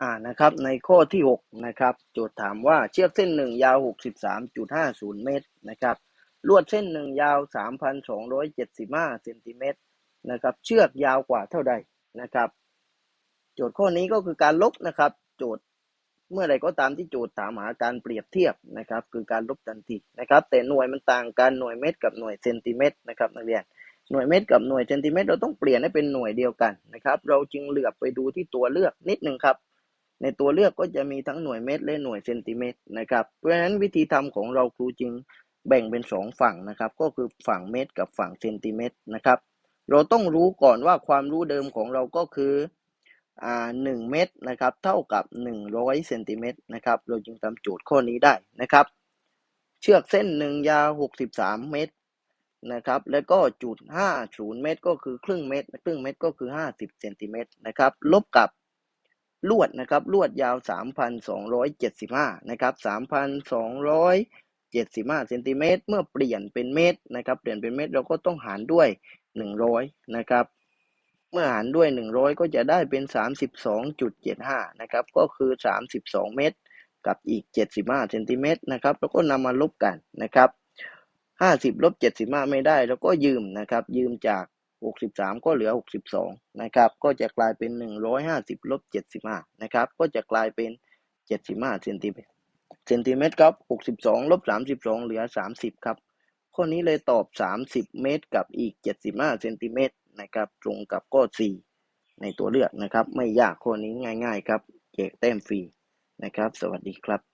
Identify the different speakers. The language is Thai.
Speaker 1: อ่านะครับในข้อที่หกนะครับโจทย์ถามว่าเชือกเส้นหนึ่งยาวหกสิบสามจุดห้าศูนย์เมตรนะครับลวดเส้นหนึ่งยาวสามพันสองร้อยเจ็ดสิบห้าเซนติเมตรนะครับเชือกยาวกว่าเท่าใดนะครับ โจทย์ข้อนี้ก็คือการลบนะครับ โจทย์เมื่อใดก็ตามที่โจทย์ถามหาการเปรียบเทียบนะครับ คือการลบทันทีนะครับ แต่หน่วยมันต่างกันหน่วยเมตรกับหน่วยเซนติเมตรนะครับนักเรียนหน่วยเมตรกับหน่วยเซนติเมตรเราต้องเปลี่ยนให้เป็นหน่วยเดียวกันนะครับ เราจึงเหลือบไปดูที่ตัวเลือกนิดหนึ่งครับ ในตัวเลือกก็จะมีทั้งหน่วยเมตรและหน่วยเซนติเมตรนะครับ เพราะฉะนั้นวิธีทำของเราครูจึงแบ่งเป็นสองฝั่งนะครับ ก็คือฝั่งเมตรกับฝั่งเซนติเมตรนะครับ เราต้องรู้ก่อนว่าความรู้เดิมของเราก็คืออ่าหนึ่งเมตรนะครับเท่ากับหนึ่งร้อยเซนติเมตรนะครับ เราจึงทำโจทย์ข้อนี้ได้นะครับ เชือกเส้นหนึ่งยาวหกสิบสามเมตรนะครับ แล้วก็จุดห้าศูนย์เมตรก็คือครึ่งเมตร ครึ่งเมตรก็คือห้าสิบเซนติเมตรนะครับ ลบกับ ลวดนะครับลวดยาวสามพันะครับสามพันสองร้อยเซนติเมตรเมื่อเปลี่ยนเป็นเมตรนะครับ เปลี่ยนเป็นเมตรเราก็ต้องหารด้วยหนึ่งร้อยนะครับ เมื่อหารด้วยหนึ่งร้อยก็จะได้เป็นสามสิบสองจุดเจ็ดห้านะครับ ก็คือสามสิบสองเมตร กับอีก 75 เซนติเมตรนะครับ แล้วก็นำมาลบกันนะครับ 50 ลบ 75 ไม่ได้ แล้วก็ยืมนะครับ ยืมจาก 63 ก็เหลือ 62 นะครับ ก็จะกลายเป็น 150ลบ75 นะครับ ก็จะกลายเป็น 75เซนติเมตรเซนติเมตรครับ 62ลบ32 เหลือ 30 ครับ ข้อนี้เลยตอบ 30 เมตรกับอีก 75เซนติเมตรนะครับ ตรงกับข้อ 4 ในตัวเลือกนะครับ ไม่ยากข้อนี้ง่าย ๆ ครับแจกแต้มฟรีนะครับ สวัสดีครับ